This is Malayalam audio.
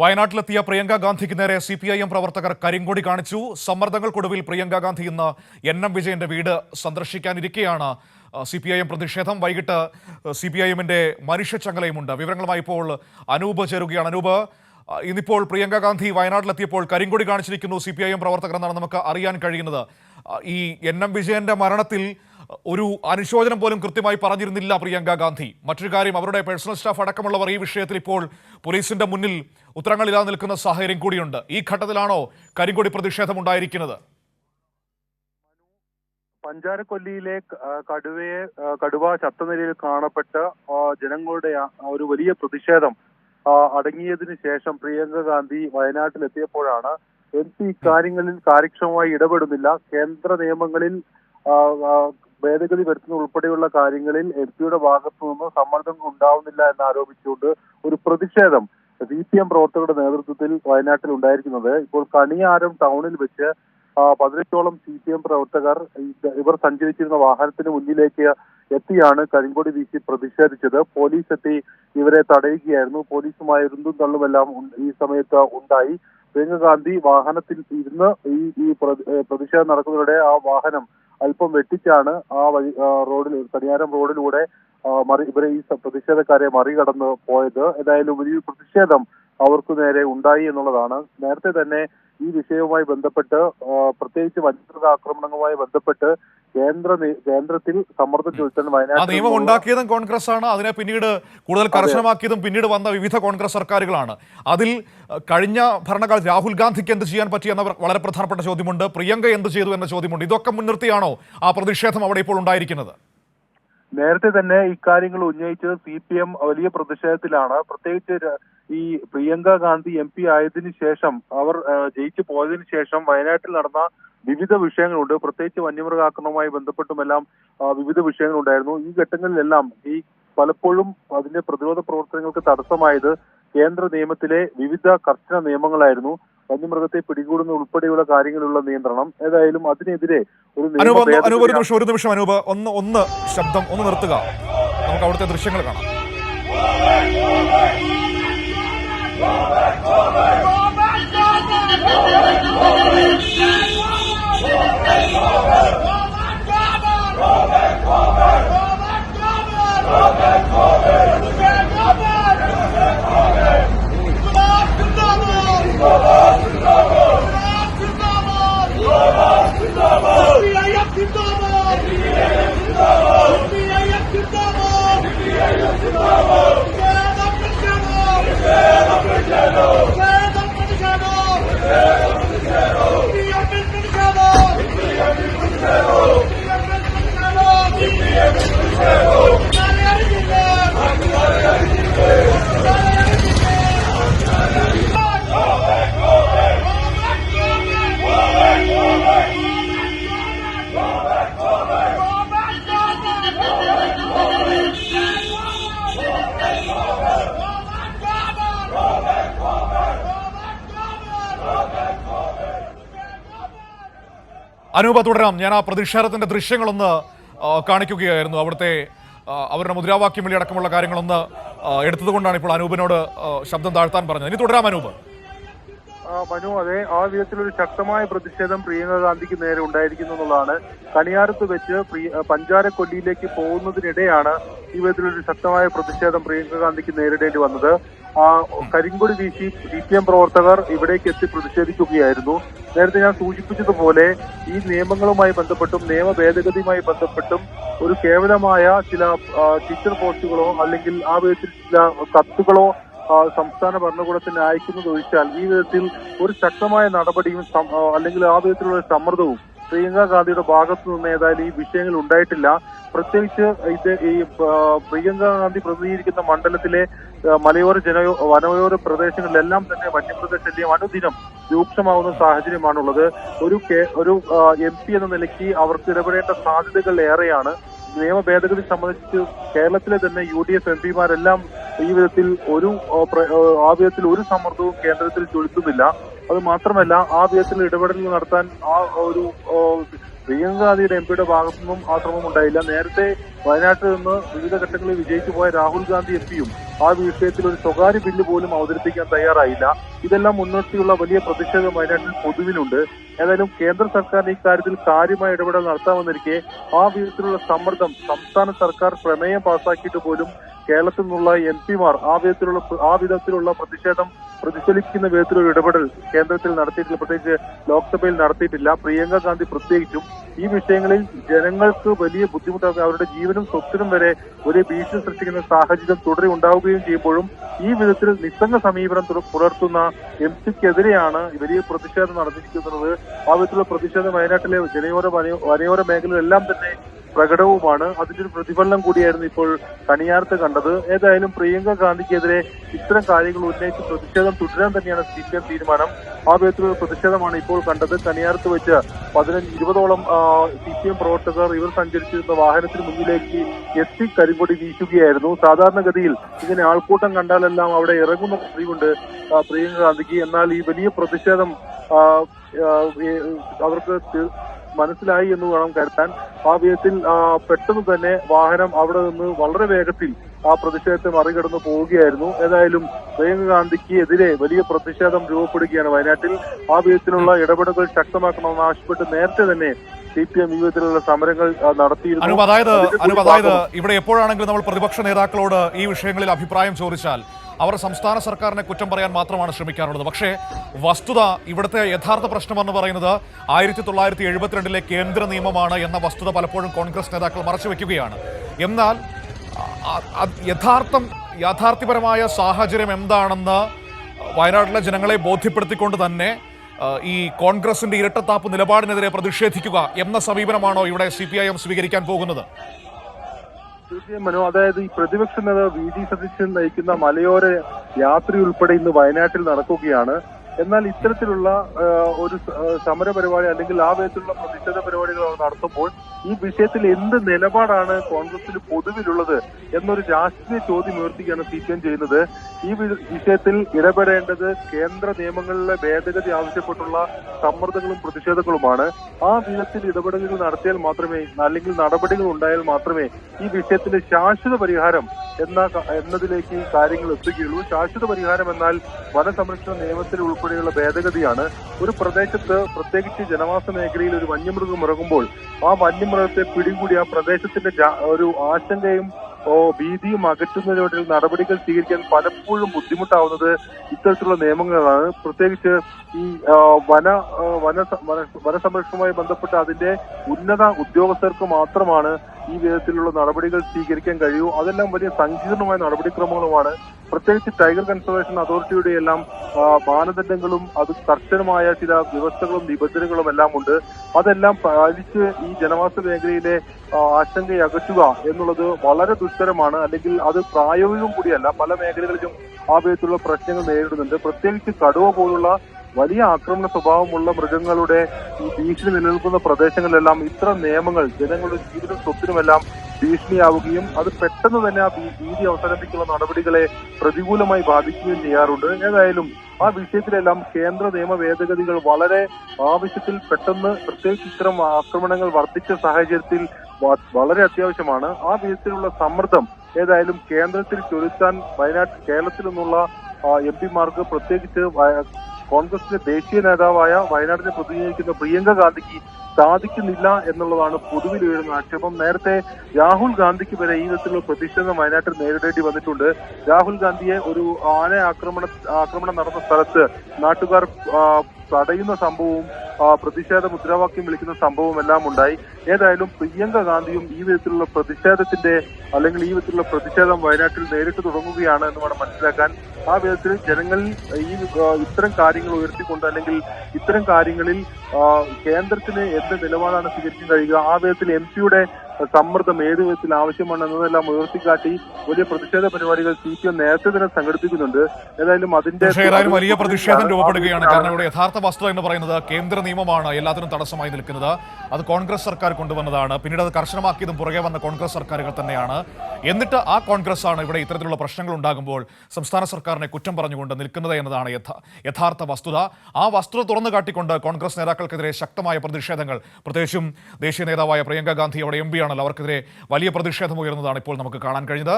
വയനാട്ടിലെത്തിയ പ്രിയങ്ക ഗാന്ധിക്ക് നേരെ സി പി ഐ എം പ്രവർത്തകർ കരിങ്കൊടി കാണിച്ചു. സമ്മർദ്ദങ്ങൾക്കൊടുവിൽ പ്രിയങ്ക ഗാന്ധി ഇന്ന് എൻ എം വിജയന്റെ വീട് സന്ദർശിക്കാനിരിക്കെയാണ്. സി പി ഐ എം പ്രതിഷേധം വൈകിട്ട് സി പി ഐ എമ്മിന്റെ മനുഷ്യച്ചങ്ങലയുമുണ്ട്. വിവരങ്ങളുമായി ഇപ്പോൾ അനൂപ് ചേരുകയാണ്. അനൂപ് ഇന്നിപ്പോൾ പ്രിയങ്ക ഗാന്ധി വയനാട്ടിലെത്തിയപ്പോൾ കരിങ്കൊടി കാണിച്ചിരിക്കുന്നു സി പി ഐ എം പ്രവർത്തകർ എന്നാണ് നമുക്ക് അറിയാൻ കഴിയുന്നത്. ഈ എൻ എം വിജയന്റെ മരണത്തിൽ ഒരു അനുശോചനം പോലും കൃത്യമായി പറഞ്ഞിരുന്നില്ല പ്രിയങ്ക ഗാന്ധി. മറ്റൊരു കാര്യം അവരുടെ പേഴ്സണൽ സ്റ്റാഫ് അടക്കമുള്ളവർ ഈ വിഷയത്തിൽ ഇപ്പോൾ പോലീസിന്റെ മുന്നിൽ ഉത്തരങ്ങളില്ലാതെ നിൽക്കുന്ന സാഹചര്യം കൂടിയുണ്ട്. ഈ ഘട്ടത്തിലാണോ കരിങ്കൊടി പ്രതിഷേധം ഉണ്ടായിരിക്കുന്നത് പഞ്ചാരക്കൊല്ലിയിലെ കടുവയെ കടുവ ചത്ത നിലയിൽ കാണപ്പെട്ട ജനങ്ങളുടെ ഒരു വലിയ പ്രതിഷേധം അടങ്ങിയതിനു ശേഷം പ്രിയങ്ക ഗാന്ധി വയനാട്ടിലെത്തിയപ്പോഴാണ് എം പി ഇക്കാര്യങ്ങളിൽ കാര്യക്ഷമമായി ഇടപെടുന്നില്ല? കേന്ദ്ര നിയമങ്ങളിൽ ഭേദഗതി വരുത്തുന്ന ഉൾപ്പെടെയുള്ള കാര്യങ്ങളിൽ എം പിയുടെ ഭാഗത്തു നിന്ന് സമ്മർദ്ദം ഉണ്ടാവുന്നില്ല എന്ന് ആരോപിച്ചുകൊണ്ട് ഒരു പ്രതിഷേധം സി പി എം പ്രവർത്തകരുടെ നേതൃത്വത്തിൽ വയനാട്ടിൽ ഉണ്ടായിരിക്കുന്നത്. ഇപ്പോൾ കണിയാരം ടൗണിൽ വെച്ച് പതിനെട്ടോളം സി പി എം പ്രവർത്തകർ ഇവർ സഞ്ചരിച്ചിരുന്ന വാഹനത്തിന് മുന്നിലേക്ക് എത്തിയാണ് കരിങ്കൊടി വീശി പ്രതിഷേധിച്ചത്. പോലീസ് എത്തി ഇവരെ തടയുകയായിരുന്നു. പോലീസുമായി ഇരുന്നും തള്ളുമെല്ലാം ഈ സമയത്ത് ഉണ്ടായി. പ്രിയങ്ക ഗാന്ധി വാഹനത്തിൽ ഇരുന്ന് ഈ ഈ പ്രതി- പ്രതിഷേധം നടക്കുന്നവരുടെ ആ വാഹനം അല്പം വെട്ടിച്ചാണ് ആ വഴി റോഡിൽ തടിയാരം റോഡിലൂടെ മറി ഇവരെ ഈ പ്രതിഷേധക്കാരെ മറികടന്ന് പോയത്. ഏതായാലും വലിയ പ്രതിഷേധം അവർക്ക് നേരെ ഉണ്ടായി എന്നുള്ളതാണ്. നേരത്തെ തന്നെ ഈ വിഷയവുമായി ബന്ധപ്പെട്ട് പ്രത്യേകിച്ച് വന്യമൃഗ ആക്രമണങ്ങളുമായി ബന്ധപ്പെട്ട് കേന്ദ്ര കേന്ദ്രത്തിൽ സമ്മർദ്ദം ചെലുത്താൻ ആ വയനാട്ടിൽ നിയമം ഉണ്ടാക്കിയതും കോൺഗ്രസ് ആണ് അതിനെ പിന്നീട് കൂടുതൽ കർശനമാക്കിയതും പിന്നീട് വന്ന വിവിധ കോൺഗ്രസ് സർക്കാരുകളാണ്. അതിൽ കഴിഞ്ഞ ഭരണകാലത്ത് രാഹുൽ ഗാന്ധിക്ക് എന്ത് ചെയ്യാൻ പറ്റി എന്ന വളരെ പ്രധാനപ്പെട്ട ചോദ്യമുണ്ട്. പ്രിയങ്ക എന്ത് ചെയ്തു എന്ന ചോദ്യമുണ്ട്. ഇതൊക്കെ മുൻനിർത്തിയാണോ ആ പ്രതിഷേധം അവിടെ ഇപ്പോൾ ഉണ്ടായിരിക്കുന്നത്? നേരത്തെ തന്നെ ഇക്കാര്യങ്ങൾ ഉന്നയിച്ചത് സി പി എം വലിയ പ്രതിഷേധത്തിലാണ്. പ്രത്യേകിച്ച് ഈ പ്രിയങ്ക ഗാന്ധി എം പി ആയതിനു ശേഷം അവർ ജയിച്ചു പോയതിനു ശേഷം വയനാട്ടിൽ നടന്ന വിവിധ വിഷയങ്ങളുണ്ട്. പ്രത്യേകിച്ച് വന്യമൃഗാക്രമണവുമായി ബന്ധപ്പെട്ടുമെല്ലാം വിവിധ വിഷയങ്ങളുണ്ടായിരുന്നു. ഈ ഘട്ടങ്ങളിലെല്ലാം ഈ പലപ്പോഴും അതിന്റെ പ്രതിരോധ പ്രവർത്തനങ്ങൾക്ക് തടസ്സമായത് കേന്ദ്ര നിയമത്തിലെ വിവിധ കർശന നിയമങ്ങളായിരുന്നു. വന്യമൃഗത്തെ പിടികൂടുന്ന ഉൾപ്പെടെയുള്ള കാര്യങ്ങളിലുള്ള നിയന്ത്രണം. ഏതായാലും അതിനെതിരെ ഒരു അനൂപ് ഒരു നിമിഷം ഒരു നിമിഷം അനൂപ്. ഒന്ന് ഒന്ന് ശബ്ദം ഒന്ന് നിർത്തുക. നമുക്ക് അവിടുത്തെ ദൃശ്യങ്ങൾ കാണാം. അനൂപ തുടരാം. ഞാൻ ആ പ്രതിഷേധത്തിന്റെ ദൃശ്യങ്ങളൊന്ന് കാണിക്കുകയായിരുന്നു. അവിടുത്തെ അവരുടെ മുദ്രാവാക്യം വിളി അടക്കമുള്ള കാര്യങ്ങളൊന്ന് എടുത്തതുകൊണ്ടാണ് ഇപ്പോൾ അനൂപിനോട് ശബ്ദം താഴ്ത്താൻ പറഞ്ഞത്. ഇനി തുടരാം അനൂപ്. മനു അതെ ആ വിധത്തിലൊരു ശക്തമായ പ്രതിഷേധം പ്രിയങ്ക ഗാന്ധിക്ക് നേരെ ഉണ്ടായിരിക്കുന്നു എന്നുള്ളതാണ്. കണിയാരത്ത് വെച്ച് പഞ്ചാരക്കൊല്ലിയിലേക്ക് പോകുന്നതിനിടെയാണ് ഈ വിധത്തിലൊരു ശക്തമായ പ്രതിഷേധം പ്രിയങ്ക ഗാന്ധിക്ക് നേരിടേണ്ടി വന്നത്. കരിങ്കൊടി വീശി സി പി എം പ്രവർത്തകർ ഇവിടേക്ക് എത്തി പ്രതിഷേധിക്കുകയായിരുന്നു. നേരത്തെ ഞാൻ സൂചിപ്പിച്ചതുപോലെ ഈ നിയമങ്ങളുമായി ബന്ധപ്പെട്ടും നിയമ ഭേദഗതിയുമായി ബന്ധപ്പെട്ടും ഒരു കേവലമായ ചില ടീച്ചർ പോസ്റ്റുകളോ അല്ലെങ്കിൽ ആ വിധത്തിൽ ചില കത്തുകളോ സംസ്ഥാന ഭരണകൂടത്തിന് അയക്കുന്നത് ഒഴിച്ചാൽ ഈ വിധത്തിൽ ഒരു ശക്തമായ നടപടിയും അല്ലെങ്കിൽ ആ വിധത്തിലുള്ള സമ്മർദ്ദവും പ്രിയങ്ക ഗാന്ധിയുടെ ഭാഗത്തു നിന്ന് ഏതായാലും ഈ വിഷയങ്ങൾ ഉണ്ടായിട്ടില്ല. പ്രത്യേകിച്ച് ഇത് ഈ പ്രിയങ്ക ഗാന്ധി പ്രതിനിധീകരിക്കുന്ന മണ്ഡലത്തിലെ മലയോര ജന വനയോര പ്രദേശങ്ങളിലെല്ലാം തന്നെ വന്യമൃഗ ശല്യം അനുദിനം രൂക്ഷമാവുന്ന സാഹചര്യമാണുള്ളത്. ഒരു ഒരു എം പി എന്ന നിലയ്ക്ക് അവർക്ക് ഇടപെടേണ്ട സാധ്യതകൾ ഏറെയാണ്. നിയമ ഭേദഗതി സംബന്ധിച്ച് കേരളത്തിലെ തന്നെ യു ഡി എഫ് എം പിമാരെല്ലാം ഈ വിധത്തിൽ ഒരു ആ വിധത്തിൽ ഒരു സമ്മർദ്ദവും കേന്ദ്രത്തിൽ ചൊലുത്തുന്നില്ല. അത് മാത്രമല്ല ആ വിധത്തിൽ ഇടപെടലുകൾ നടത്താൻ ആ ഒരു പ്രിയങ്ക ഗാന്ധിയുടെ എം പിയുടെ ഭാഗത്തു ആ ശ്രമം ഉണ്ടായില്ല. നേരത്തെ വയനാട്ടിൽ നിന്ന് വിവിധ ഘട്ടങ്ങളിൽ വിജയിച്ചു പോയ രാഹുൽ ഗാന്ധി എം പിയും ആ വിഷയത്തിൽ ഒരു സ്വകാര്യ ബില്ല് പോലും അവതരിപ്പിക്കാൻ തയ്യാറായില്ല. ഇതെല്ലാം മുൻനിർത്തിയുള്ള വലിയ പ്രതിഷേധം വയനാട്ടിൽ പൊതുവിനുണ്ട് ഏതായാലും കേന്ദ്ര സർക്കാരിന് ഇക്കാര്യത്തിൽ കാര്യമായ ഇടപെടൽ നടത്താമെന്നിരിക്കെ ആ വിധത്തിലുള്ള സമ്മർദ്ദം സംസ്ഥാന സർക്കാർ പ്രമേയം പാസാക്കിയിട്ട് പോലും കേരളത്തിൽ നിന്നുള്ള എം പിമാർ ആ വിധത്തിലുള്ള ആ വിധത്തിലുള്ള പ്രതിഷേധം പ്രതിഫലിക്കുന്ന വിധത്തിലൊരു ഇടപെടൽ കേന്ദ്രത്തിൽ നടത്തിയിട്ടില്ല. പ്രത്യേകിച്ച് ലോക്സഭയിൽ നടത്തിയിട്ടില്ല. പ്രിയങ്ക ഗാന്ധി പ്രത്യേകിച്ചും ഈ വിഷയങ്ങളിൽ ജനങ്ങൾക്ക് വലിയ ബുദ്ധിമുട്ടാകുക അവരുടെ ജീവനും സ്വത്തിനും വരെ വലിയ ഭീഷണി സൃഷ്ടിക്കുന്ന സാഹചര്യം തുടരെ ഉണ്ടാവുകയും ചെയ്യുമ്പോഴും ഈ വിധത്തിൽ നിസ്സംഗ സമീപനം പുലർത്തുന്ന എം സിക്കെതിരെയാണ് വലിയ പ്രതിഷേധം നടന്നിരിക്കുന്നത്. ആ വിധത്തിലുള്ള പ്രതിഷേധം വയനാട്ടിലെ ജനയോര വനയോ- വനയോര മേഖലയിലെല്ലാം തന്നെ പ്രകടവുമാണ്. അതിന്റെ ഒരു പ്രതിഫലനം കൂടിയായിരുന്നു ഇപ്പോൾ കണിയാർത്ത് കണ്ടത്. ഏതായാലും പ്രിയങ്ക ഗാന്ധിക്കെതിരെ ഇത്തരം കാര്യങ്ങൾ ഉന്നയിച്ച് പ്രതിഷേധം തുടരാൻ തന്നെയാണ് സി പി എം തീരുമാനം. ആ വിധത്തിലുള്ള പ്രതിഷേധമാണ് ഇപ്പോൾ കണ്ടത്. കണിയാർത്ത് വെച്ച് പതിനഞ്ച് ഇരുപതോളം സി പി എം പ്രവർത്തകർ ഇവർ സഞ്ചരിച്ചിരുന്ന വാഹനത്തിന് മുന്നിലേക്ക് എത്തി കരിങ്കൊടി വീശുകയായിരുന്നു. സാധാരണഗതിയിൽ ഇങ്ങനെ ആൾക്കൂട്ടം കണ്ടാലെല്ലാം അവിടെ ഇറങ്ങുന്ന പതിവുണ്ട് പ്രിയങ്ക ഗാന്ധിക്ക്. എന്നാൽ ഈ വലിയ പ്രതിഷേധം അവർക്ക് മനസ്സിലായി എന്ന് വേണം കരുതാൻ. ആ വിധത്തിൽ പെട്ടെന്ന് തന്നെ വാഹനം അവിടെ നിന്ന് വളരെ വേഗത്തിൽ ആ പ്രതിഷേധത്തെ മറികടന്ന് പോവുകയായിരുന്നു. ഏതായാലും പ്രിയങ്ക ഗാന്ധിക്ക് എതിരെ വലിയ പ്രതിഷേധം രൂപപ്പെടുകയാണ് വയനാട്ടിൽ. ആ വിധത്തിലുള്ള ഇടപെടലുകൾ ശക്തമാക്കണമെന്ന് ആവശ്യപ്പെട്ട് നേരത്തെ തന്നെ സി പി എം വിധത്തിലുള്ള സമരങ്ങൾ നടത്തിയിരുന്നു. അതായത് ഇവിടെ എപ്പോഴാണെങ്കിലും നമ്മൾ പ്രതിപക്ഷ നേതാക്കളോട് ഈ വിഷയങ്ങളിൽ അഭിപ്രായം ചോദിച്ചാൽ അവർ സംസ്ഥാന സർക്കാരിനെ കുറ്റം പറയാൻ മാത്രമാണ് ശ്രമിക്കാറുള്ളത്. പക്ഷേ വസ്തുത ഇവിടുത്തെ യഥാർത്ഥ പ്രശ്നമെന്ന് പറയുന്നത് ആയിരത്തി തൊള്ളായിരത്തി എഴുപത്തിരണ്ടിലെ കേന്ദ്ര നിയമമാണ് എന്ന വസ്തുത പലപ്പോഴും കോൺഗ്രസ് നേതാക്കൾ മറച്ചു വെക്കുകയാണ്. എന്നാൽ യഥാർത്ഥം യാഥാർത്ഥ്യപരമായ സാഹചര്യം എന്താണെന്ന് വയനാട്ടിലെ ജനങ്ങളെ ബോധ്യപ്പെടുത്തിക്കൊണ്ട് തന്നെ ഈ കോൺഗ്രസിന്റെ ഇരട്ടത്താപ്പ് നിലപാടിനെതിരെ പ്രതിഷേധിക്കുക എന്ന സമീപനമാണോ ഇവിടെ സി പി ഐ എം സ്വീകരിക്കാൻ പോകുന്നത്? തീർച്ചയായും മനു അതായത് ഈ പ്രതിപക്ഷ നേതാവ് വി. ഡി സതീശൻ നയിക്കുന്ന മലയോര യാത്ര ഉൾപ്പെടെ ഇന്ന് വയനാട്ടിൽ നടക്കുകയാണ്. എന്നാൽ ഇത്തരത്തിലുള്ള ഒരു സമരപരിപാടി സമര പരിപാടി അല്ലെങ്കിൽ ആ വിധത്തിലുള്ള പ്രതിഷേധ പരിപാടികൾ അവർ നടത്തുമ്പോൾ ഈ വിഷയത്തിൽ എന്ത് നിലപാടാണ് കോൺഗ്രസിൽ പൊതുവിലുള്ളത് എന്നൊരു രാഷ്ട്രീയ ചോദ്യം ഉയർത്തിക്കുകയാണ് സി പി എം ചെയ്യുന്നത്. ഈ വിഷയത്തിൽ ഇടപെടേണ്ടത് കേന്ദ്ര നിയമങ്ങളിലെ ഭേദഗതി ആവശ്യപ്പെട്ടുള്ള സമ്മർദ്ദങ്ങളും പ്രതിഷേധങ്ങളുമാണ്. ആ വിധത്തിൽ ഇടപെടലുകൾ നടത്തിയാൽ മാത്രമേ അല്ലെങ്കിൽ നടപടികൾ ഉണ്ടായാൽ മാത്രമേ ഈ വിഷയത്തിന് ശാശ്വത പരിഹാരം എന്ന എന്നതിലേക്ക് കാര്യങ്ങൾ എത്തുകയുള്ളൂ. ശാശ്വത പരിഹാരം എന്നാൽ വനസംരക്ഷണ നിയമത്തിൽ ഉൾപ്പെടെയുള്ള ഭേദഗതിയാണ് ഒരു പ്രദേശത്ത് പ്രത്യേകിച്ച് ജനവാസ മേഖലയിൽ ഒരു വന്യമൃഗം ഇറങ്ങുമ്പോൾ ആ വന്യമൃഗത്തെ പിടികൂടി ആ പ്രദേശത്തിന്റെ ഒരു ആശങ്കയും ഓ ഭീതിയും അകറ്റുന്നതിനോട് നടപടികൾ സ്വീകരിക്കാൻ പലപ്പോഴും ബുദ്ധിമുട്ടാവുന്നത് ഇത്തരത്തിലുള്ള നിയമങ്ങളാണ്. പ്രത്യേകിച്ച് ഈ വന വന- വനസംരക്ഷണവുമായി ബന്ധപ്പെട്ട അതിന്റെ ഉന്നത ഉദ്യോഗസ്ഥർക്ക് മാത്രമാണ് ഈ വിധത്തിലുള്ള നടപടികൾ സ്വീകരിക്കാൻ കഴിയൂ. അതെല്ലാം വലിയ സങ്കീർണമായ നടപടിക്രമങ്ങളുമാണ് പ്രത്യേകിച്ച് ടൈഗർ കൺസർവേഷൻ അതോറിറ്റിയുടെ എല്ലാം മാനദണ്ഡങ്ങളും അത് കർശനമായ ചില വ്യവസ്ഥകളും നിബന്ധനകളും എല്ലാം ഉണ്ട്. അതെല്ലാം പാലിച്ച് ഈ ജനവാസ മേഖലയിലെ ആശങ്ക അകറ്റുക എന്നുള്ളത് വളരെ ദുഷ്കരമാണ്. അല്ലെങ്കിൽ അത് പ്രായോഗികം കൂടിയല്ല പല മേഖലകളിലും ആ വിധത്തിലുള്ള പ്രശ്നങ്ങൾ നേരിടുന്നുണ്ട്. പ്രത്യേകിച്ച് കടുവ പോലുള്ള വലിയ ആക്രമണ സ്വഭാവമുള്ള മൃഗങ്ങളുടെ ഈ ഭീഷണി നിലനിൽക്കുന്ന പ്രദേശങ്ങളിലെല്ലാം ഇത്ര നിയമങ്ങൾ ജനങ്ങളുടെ ജീവിതം സ്വത്തിനുമെല്ലാം ഭീഷണിയാവുകയും അത് പെട്ടെന്ന് തന്നെ ആ ഭീതി അവസാനിപ്പിക്കുന്ന നടപടികളെ പ്രതികൂലമായി ബാധിക്കുകയും ചെയ്യാറുണ്ട്. ഏതായാലും ആ വിഷയത്തിലെല്ലാം കേന്ദ്ര നിയമ ഭേദഗതികൾ വളരെ ആവശ്യത്തിൽ പെട്ടെന്ന് പ്രത്യേകിച്ച് ഇത്തരം ആക്രമണങ്ങൾ വർദ്ധിച്ച സാഹചര്യത്തിൽ വളരെ അത്യാവശ്യമാണ്. ആ വിധത്തിലുള്ള സമ്മർദ്ദം ഏതായാലും കേന്ദ്രത്തിൽ ചൊലുത്താൻ വയനാട് കേരളത്തിൽ നിന്നുള്ള എം പിമാർക്ക് പ്രത്യേകിച്ച് കോൺഗ്രസിന്റെ ദേശീയ നേതാവായ വയനാടിനെ പ്രതിനിധീകരിക്കുന്ന പ്രിയങ്ക ഗാന്ധിക്ക് സാധിക്കുന്നില്ല എന്നുള്ളതാണ് പൊതുവിൽ ഉയരുന്ന ആക്ഷേപം. നേരത്തെ രാഹുൽ ഗാന്ധിക്ക് വരെ ഈ വിധത്തിലുള്ള പ്രതിഷേധം വയനാട്ടിൽ നേരിടേണ്ടി വന്നിട്ടുണ്ട്. രാഹുൽ ഗാന്ധിയെ ഒരു ആന ആക്രമണ ആക്രമണം നടന്ന സ്ഥലത്ത് നാട്ടുകാർ തടയുന്ന സംഭവവും പ്രതിഷേധ മുദ്രാവാക്യം വിളിക്കുന്ന സംഭവം എല്ലാം ഉണ്ടായി. ഏതായാലും പ്രിയങ്ക ഗാന്ധിയും ഈ വിധത്തിലുള്ള പ്രതിഷേധത്തിന്റെ അല്ലെങ്കിൽ ഈ വിധത്തിലുള്ള പ്രതിഷേധം വയനാട്ടിൽ നേരിട്ട് തുടങ്ങുകയാണ് എന്ന് വേണം മനസ്സിലാക്കാൻ. ആ വിധത്തിൽ ജനങ്ങളിൽ ഈ ഇത്തരം കാര്യങ്ങൾ ഉയർത്തിക്കൊണ്ട് അല്ലെങ്കിൽ ഇത്തരം കാര്യങ്ങളിൽ കേന്ദ്രത്തിന് എന്ത് നിലപാടാണ് സ്വീകരിക്കാൻ കഴിയുക? ആ വിധത്തിൽ എം പിയുടെ സമ്മർദ്ദം ഏത് വിധത്തിൽ ആവശ്യമാണ് എന്നതെല്ലാം ഉയർത്തിക്കാട്ടി വലിയ പ്രതിഷേധ പരിപാടികൾ സി പി എം നേരത്തെ തന്നെ സംഘടിപ്പിക്കുന്നുണ്ട്. ഏതായാലും അതിന്റെ ഏതായാലും വലിയ പ്രതിഷേധം രൂപപ്പെടുകയാണ്. കാരണം ഇവിടെ യഥാർത്ഥ വസ്തുത എന്ന് പറയുന്നത് കേന്ദ്ര നിയമമാണ്. എല്ലാത്തിനും തടസ്സമായി നിൽക്കുന്നത്. അത് കോൺഗ്രസ് സർക്കാർ കൊണ്ടുവന്നതാണ്. പിന്നീട് അത് കർശനമാക്കിയതും പുറകെ വന്ന കോൺഗ്രസ് സർക്കാരുകൾ തന്നെയാണ്. എന്നിട്ട് ആ കോൺഗ്രസ് ആണ് ഇവിടെ ഇത്തരത്തിലുള്ള പ്രശ്നങ്ങൾ ഉണ്ടാകുമ്പോൾ സംസ്ഥാന സർക്കാരിനെ കുറ്റം പറഞ്ഞുകൊണ്ട് നിൽക്കുന്നത് എന്നതാണ് യഥ- യഥാർത്ഥ വസ്തുത. ആ വസ്തുത തുറന്നു കാട്ടിക്കൊണ്ട് കോൺഗ്രസ് നേതാക്കൾക്കെതിരെ ശക്തമായ പ്രതിഷേധങ്ങൾ. പ്രത്യേകിച്ചും ദേശീയ നേതാവായ പ്രിയങ്ക ഗാന്ധി അവിടെ എം ആണല്ലോ. അവർക്കെതിരെ വലിയ പ്രതിഷേധം ഉയർന്നതാണ് ഇപ്പോൾ നമുക്ക് കാണാൻ കഴിഞ്ഞത്.